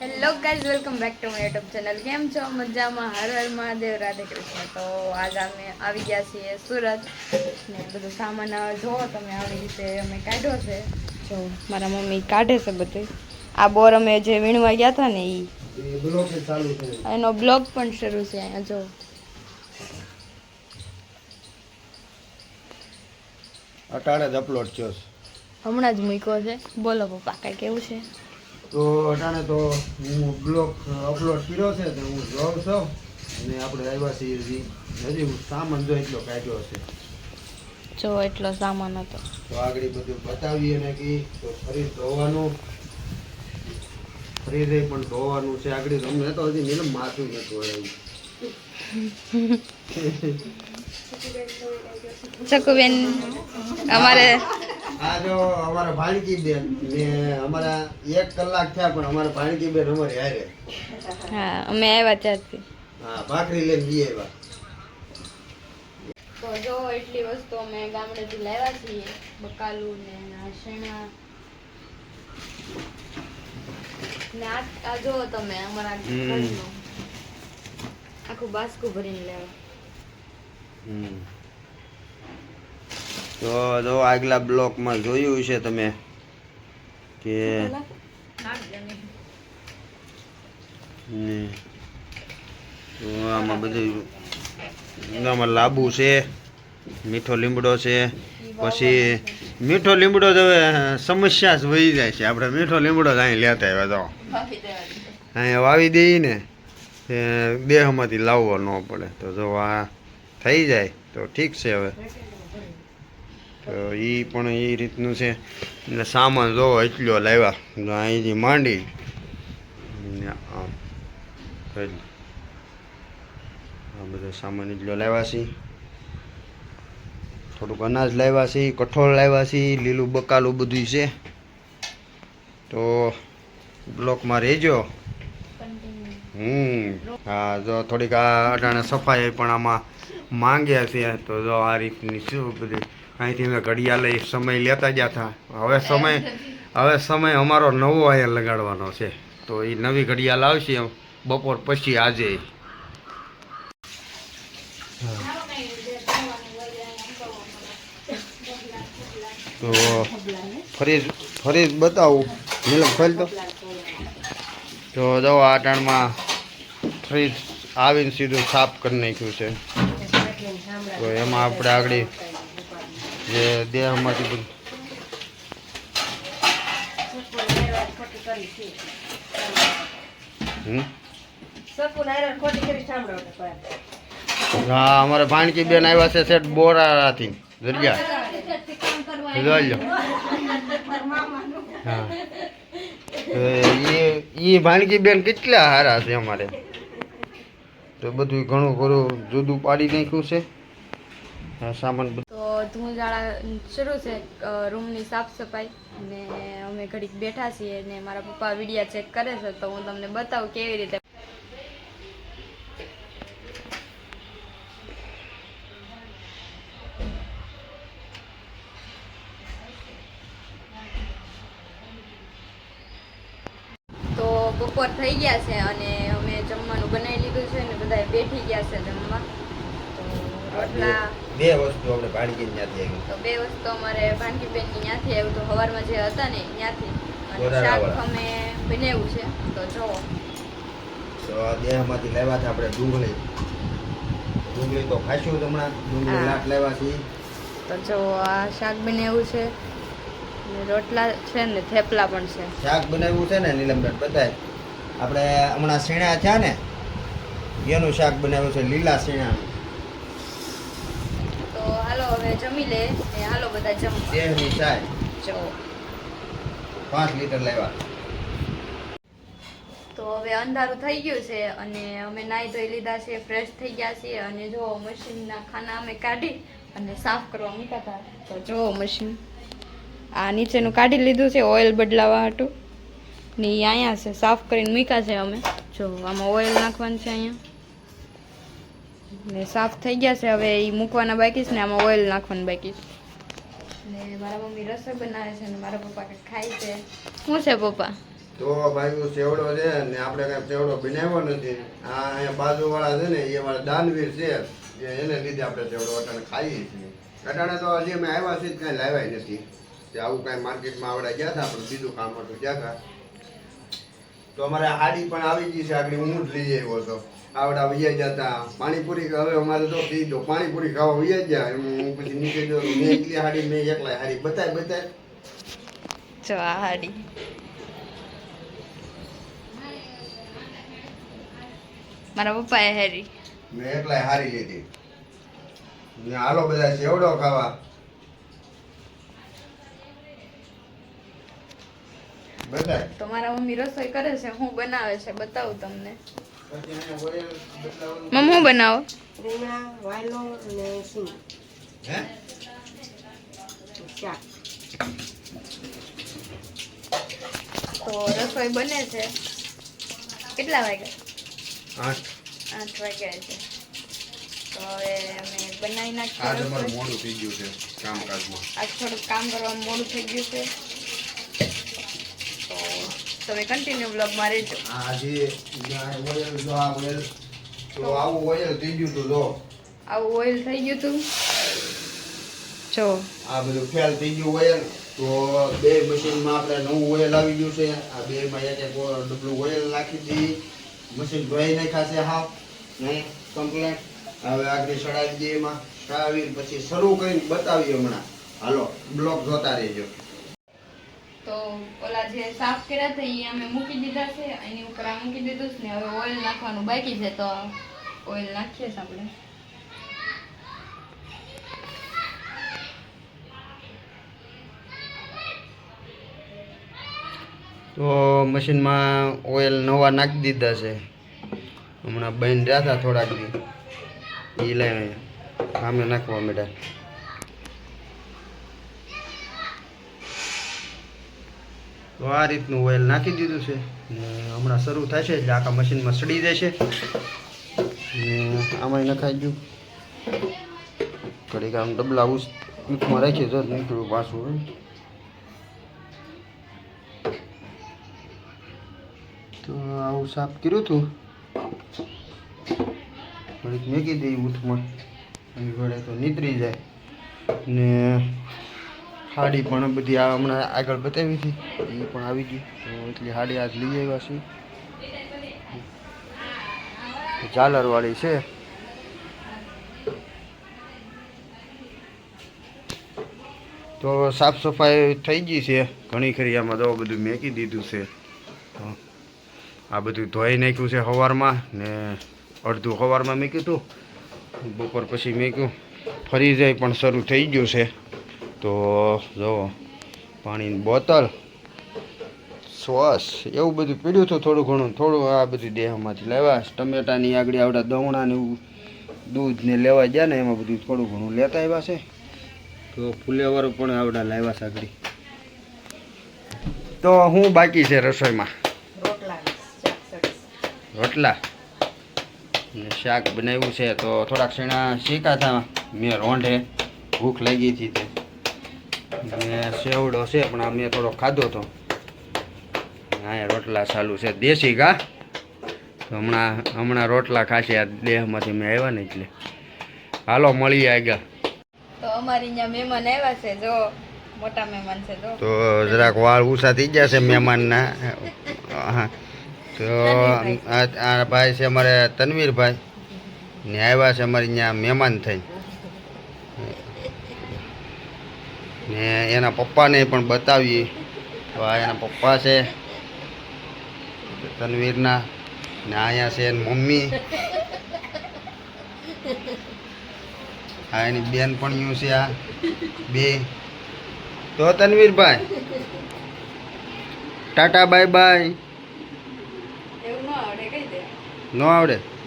Hello guys welcome back to my YouTube channel કેમ છો? મજામાં? હર હર મહાદેવ રાધે કૃષ્ણ. તો આજ અમે આવી ગયા છીએ સુરત. ને બધું સામાન જોવો તમે આવી રીતે અમે કાઢ્યો છે. જો મારા મમ્મી કાઢે છે બધું. આ બોર અમે જે વીણવા ગયા હતા ને એ એનો બ્લોગ પણ શરૂ છે અહીંયા જો. અટાણે જ અપલોડ થયો હમણાં જ મૂક્યો છે. બોલો પપ્પા કાંઈ કેવું છે? તો અટાણે તો હું બ્લોક અપલોડ કર્યો છે તો હું જોઉં છું. અને આપણે આવ્યા છીએ હજી. સામાન જો એટલો કાઢ્યો છે. જો એટલો સામાન હતો. તો આગળ બધું બતાવીએ ને કે તો ફરી ધોવાનું. ફરી પણ ધોવાનું છે. આગળ તમને તો હજી નીલમ માથું નથી વળાવ્યું ચકુબેન અમારે આ જો અમારા ભાણકી બેન ને અમારા એક કલાક થયા પણ અમારા ભાણકી બેન અમારે હારે. હા અમે આવ્યા ત્યારથી. હા ભાખરી લઈને જઈએ આવ્યા. તો જો એટલી વસ્તુ અમે ગામડેથી લાવ્યા છીએ બકાલુ ને શેણા. ને આ આ જુઓ તમે અમારા. ઘરનું. આખું બાસ્કું ભરીને લેવા હમ. તો જો આગલા બ્લોકમાં જોયું છે તમે કે તો આમાં બધું આમાં લાંબુ છે, મીઠો લીમડો છે, પછી મીઠો લીમડો તો સમસ્યા જ વહી જાય છે. આપણે મીઠો લીમડો જ અહીં લેતા આવ્યા તો. અહીંયા વાવી દઈએ ને દેહમાંથી લાવવો ન પડે. તો જો આ થઈ જાય તો ઠીક છે હવે. તો એ પણ એ રીતનું છે. એટલે સામાન જો એટલો લાવ્યા. અહીંથી માંડી. આમ. આ બધો સામાન એટલો લાવ્યા છે. થોડુંક અનાજ લાવ્યા છે, કઠોળ લાવ્યા છે, લીલું બકાલું બધું છે. તો બ્લોકમાં રહેજો. હમ. હા, જો થોડીક આ અટાણે સફાઈ પણ આમાં માંગ્યા છે. તો જો આ રીતની શું બધી અહીંથી અમે ઘડિયાળે સમય લેતા ગયા હતા. હવે સમય હવે સમય અમારો નવો અહીંયા લગાડવાનો છે. તો એ નવી ઘડિયાળ આવશે બપોર પછી આજે. તો ફરી ફરી બતાવું. નીલમ ખોલ તો. તો જો આ ટાણમાં ફ્રીજ આવીને સીધું સાફ કરી નાખ્યું છે. તો એમાં આપણે આગળ જે દેહમાંથી બધું હમ? હા અમારે ભાણકી બેન આવ્યા છે સેટ બોરાથી દરિયા જોઈ લો હા એ એ ભાણકી બેન કેટલા સારા છે અમારે તો બધું ઘણું ખરું જુદું પાડી નાખ્યું છે આ સામાન બધું તો ધૂળઝાળા શરૂ છે રૂમની સાફ સફાઈ. ને અમે ઘડીક બેઠા છીએ ને મારા પપ્પા વિડીયા ચેક કરે છે, તો હું તમને બતાવું કેવી રીતે તો બપોર થઈ ગયા છે અને અમે જમવાનું બનાવી લીધું છે ને બધા બેઠી ગયા છે જમવા. તો રોટલા બે વસ્તુ આપણે ભાણકી ત્યાંથી આવી. તો બે વસ્તુ અમારે ભાનકીબેન ત્યાંથી આવ્યું તો સવારમાં જે હતા ને ત્યાંથી. અને શાક અમે બનાવ્યું છે. તો જો. તો આ દેહમાંથી લેવા છે આપણે ડુંગળી. ડુંગળી તો ખાશું હમણાં. ડુંગળી. લાટ લેવા છે તો જો આ શાક બનાવ્યું છે. રોટલા છે ને થેપલા પણ છે. શાક બનાવ્યું છે ને નીલમબેન બધાય. આપણે હમણાં શીણા થયા ને એનું શાક બનાવ્યું છે લીલા શીણાનું. હવે જમી લે ને હાલો બધા જમવા. દેહની ચાય જો પાંચ લીટર લેવા. તો હવે અંધારું થઈ ગયું છે અને અમે નાહી ધોઈ લીધા છે ફ્રેશ થઈ ગયા છીએ અને જો મશીનના ખાના અમે કાઢી અને સાફ કરવા મૂક્યા હતા. તો જો મશીન આ નીચેનું કાઢી લીધું છે ઓઇલ બદલાવા હતું ને એ અહીંયા છે સાફ કરીને મૂક્યા છે અમે. જો આમાં ઓઇલ નાખવાનું છે અહીંયા. ને સાફ થઈ ગયા છે. હવે એ મૂકવાના બાકી છે ને આમાં ઓઇલ નાખવાનું બાકી છે. ને મારા મમ્મી રસોઈ બનાવે છે ને મારા પપ્પા કંઈક ખાય છે. શું છે પપ્પા? તો ભાઈ સેવડો છે ને આપણે કાંઈ સેવડો બનાવ્યો નથી. આ અહીંયા બાજુવાળા છે ને એ મારા દાનવીર છે. એને લીધે આપણે સેવડો અટાણે ખાઈએ છીએ. અટાણે તો હજી અમે આવ્યા છીએ કાંઈ લાવ્યા નથી. કે આવું કાંઈ માર્કેટમાં આવડે ગયા હતા આપણે બીજું કામ હતું ગયા હતા તો અમારે આડી પણ આવી ગઈ છે આગળ હું જ લઈ આવ્યો હતો. આવડા વૈયા જતા. પાણીપુરી હવે અમારે તો કીધો પાણીપુરી ખાવા વૈયા જ ગયા હું પછી નીચે ગયો મેં એકલી હાડી મેં એકલા હાડી. બતાય બતાય. જો આ હાડી. મારા પપ્પાએ હેરી. મેં એકલા હારી લીધી. ને હાલો બધા સેવડો ખાવા. બતાય. તો મારા મમ્મી રસોઈ કરે છે હું બનાવે છે બતાવું તમને. મમ્મી હું બનાવો? રીંગણા વાયલો અને સિંગ હે? તો રસોઈ બને છે. કેટલા વાગ્યા આઠ. આઠ વાગ્યા છે. તો હવે અમે બનાવી નાખીએ આજ અમારું મોડું થઈ ગયું છે કામકાજમાં. આજ થોડુંક કામ કરવામાં મોડું થઈ ગયું છે. તમે કન્ટિન્યુ બ્લોગમાં રહેજો. આજે જે ઓઇલ જો આ ઓઇલ તો આવું ઓઇલ થઈ ગયું હતું જો. આવું ઓઇલ થઈ ગયું હતું. જો. આ બધું ફેલ થઈ ગયું ઓઇલ તો બે મશીનમાં આપણે નવું ઓઇલ આવી ગયું છે. આ બે માં એક એક ડબલું ઓઇલ નાખી દઈ મશીન ધોઈ નાખાશે હાફ નહીં કમ્પ્લેટ હવે આગળ ચડાવી દઈએ એમાં. સડાવી પછી શરૂ કરીને બતાવીએ હમણાં. હાલો બ્લોક જોતા રહેજો. તો ઓલા જે સાફ કર્યા હતા એ અમે મૂકી દીધા છે. એની ઉપર આ મૂકી દીધું છે ને હવે ઓઇલ નાખવાનું બાકી છે, તો ઓઇલ નાખીએ છીએ આપણે. તો મશીનમાં ઓઇલ નવા નાખી દીધા છે. હમણાં બહેન રહ્યા હતા થોડાક દી. એ લઈને સામે નાખવા માંડ્યા આ રીતનું ઓઇલ નાખી દીધું છે. ને હમણાં શરૂ થશે એટલે આખા મશીનમાં સડી જશે ને આમાં નખાઈ ગયું. ઘડીક આમ ડબલા ઉસમાં રાખીએ તો નીકળ્યું પાછું તો આવું સાફ કર્યું હતું. ઘડીક મેકી દઈ એ જોડે તો નીતરી જાય. ને હાડી પણ બધી આ હમણાં આગળ બતાવી હતી એ પણ આવી ગઈ. તો એટલી હાડી આજ લઈ આવ્યા છીએ. ઝાલરવાળી છે. તો સાફ સફાઈ થઈ ગઈ છે. ઘણી ખરી આમાં તો બધું મેકી દીધું છે. આ બધું ધોઈ નાખ્યું છે સવારમાં ને અડધું સવારમાં મૂક્યું હતું. બપોર પછી મૂક્યું. ફરી જાય પણ શરૂ થઈ ગયું છે. તો જુઓ પાણીની બોટલ શ્વાસ એવું બધું પીડ્યું હતું થોડું ઘણું. થોડું આ બધું દેહમાંથી લાવ્યા ટમેટાની આગળ આવડા દવણા એવું દૂધને લેવા ગયા ને, એમાં બધું થોડું ઘણું લેતા આવ્યા છે. તો ફુલેવાળું પણ આવડા લાવ્યા છે આગળ. તો હું બાકી છે રસોઈમાં? રોટલા. ને શાક બનાવ્યું છે, તો થોડાક શેણા શીખા હતા મેં રોંઢે ભૂખ લાગી હતી ને સેવડો છે પણ આ મેં થોડો ખાધો હતો અહીંયા રોટલા ચાલુ છે દેશી કા તો હમણાં હમણાં રોટલા ખાશે આ દેહમાંથી મેં આવ્યા ને એટલે. હાલો મળીએ આગળ. તો અમારી અહીંયા મહેમાન આવ્યા છે જો મોટા મહેમાન છે જો. તો જરાક વાળ ઊંચા થઈ ગયા છે મહેમાનના. હા. તો આ ભાઈ છે અમારે તનવીરભાઈ. ને આવ્યા છે અમારે અહીંયા મહેમાન થઈ ને એના પપ્પાને પણ બતાવીએ. તો આ એના પપ્પા છે. તનવીરના. ને અહીંયા છે એની મમ્મી. આ એની બેનપણીઓ છે આ બે. તો તનવીરભાઈ. Tata bye bye. ન આવડે?